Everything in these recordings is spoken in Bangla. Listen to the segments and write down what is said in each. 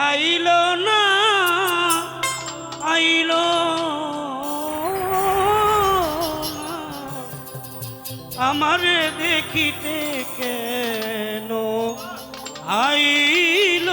আইল না আইল আমার দেখিতে কেন আইল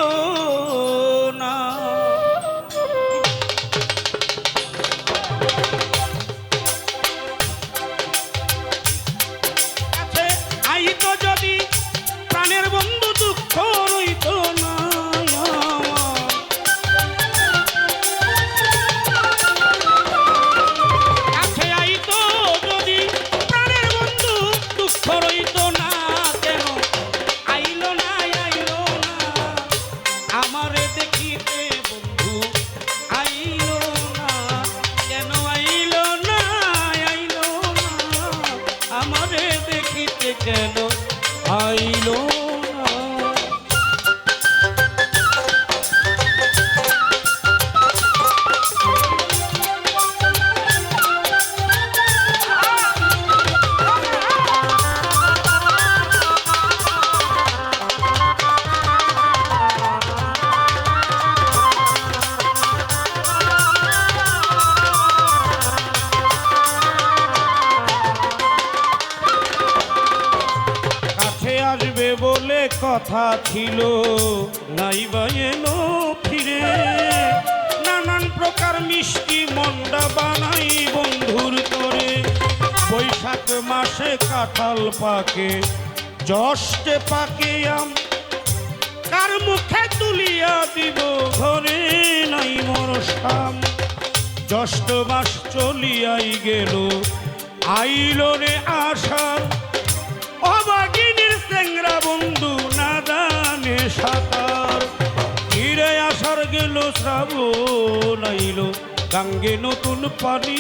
কথা ছিল, নাই এলো ফিরে। নানান প্রকার মিষ্টি মন্ডা বানাই বন্ধুর করে বৈশাখ মাসে কাঁঠাল পাকে জষ্টে পাকে আম। কার মুখে তুলিয়া দিব ঘরে, নাই মোর শাম মাস চলিয়াই গেল, আইল রে শ্রাবণ গাঙ্গে নতুন পানি।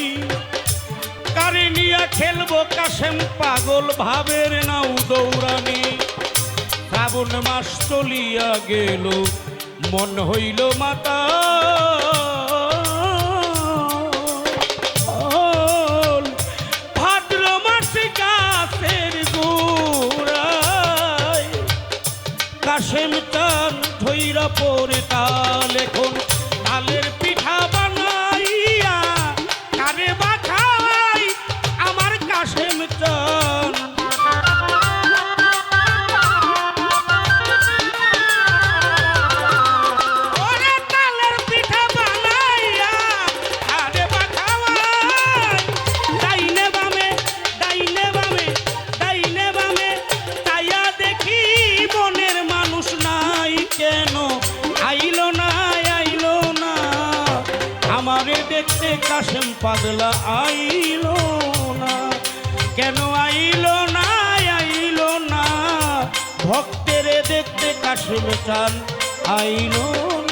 কারে নিয়া খেলব কাশেম পাগল ভাবের নাও দৌড়ানি। শ্রাবণ মাস চলিয়া গেল, মন হইল মাতা। পরে তা এখন দেখতে কাশেম পাগলা আইল না। কেন আইল না আইল না? ভক্তেরে দেখতে কাশেম চান, আইল না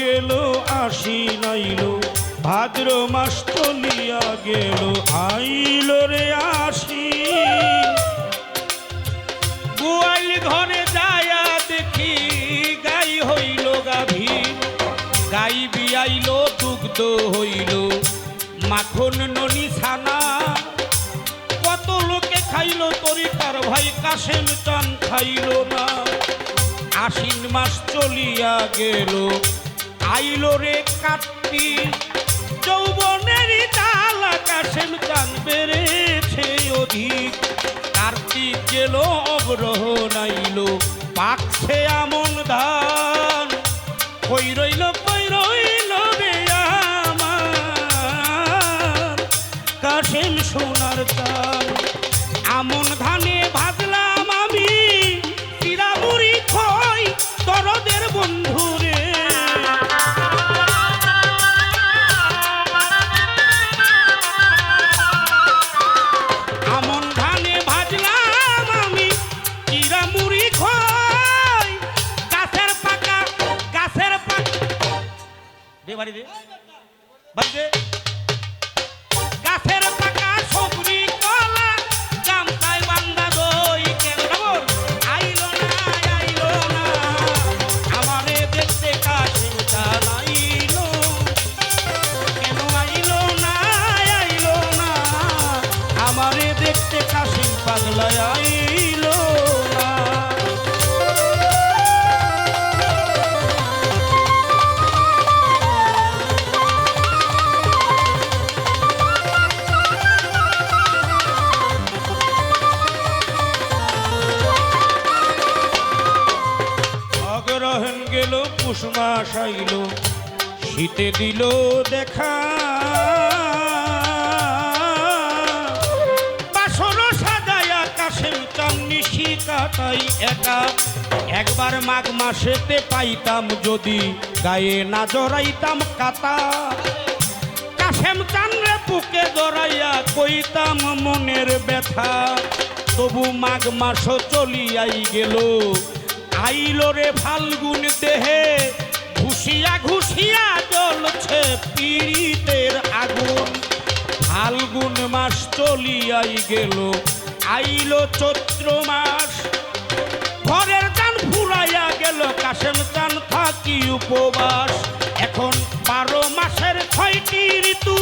গেল, আসি নাইল, ভাদ্র মাস চলিয়া গেল, আইল রে আসি। গোয়াল ঘরে যায়া দেখি, গাই হইল গাভীর, গাই বিয়াইল, দুগ্ধ হইল, মাখন ননি ছানা। কত লোকে খাইল, তরি তার ভাই কাশেম চান খাইল না। আশ্বিন মাস চলিয়া গেল আইল রে কাটতি। যৌবনের তাল আকাশের চান বেড়েছে অধিক। কার্তিক গেল, অগ্রহ নাইল, পাকছে আমন ধান। কই রইল কই রইল রে আমার। কাশেম সোনার চান আমন ধানে ভাজলাম আমি। চিরামুড়ি খই দরদের বন্ধুরে বাজে গাছের পাকা সবরি কলা দই কেন না, আইলো না, আমারে দেখতে না, আইলো না, আমারে দেখতে কাশিম পাগলা আইলো। পুষ মাস আইল শীতে দিল দেখা। একা। একবার মাঘ মাসেতে পাইতাম যদি গায়ে না জড়াইতাম কাতা কাশেম চান্দ্রে পুকে জড়াইয়া কইতাম মনের ব্যথা। তবু মাঘ মাস চলিয়াই গেল আইল রে ফাল্গুন দেহে, ঘুষিয়া ঘুষিয়া জ্বলছে পীড়িতের আগুন। ফাল্গুন মাস চলিয়াই গেল, আইল চৈত্র মাস। ঘরের চান ফুরাইয়া গেল, কাশেম চান থাকি উপবাস। এখন বারো মাসের ছয়টি ঋতু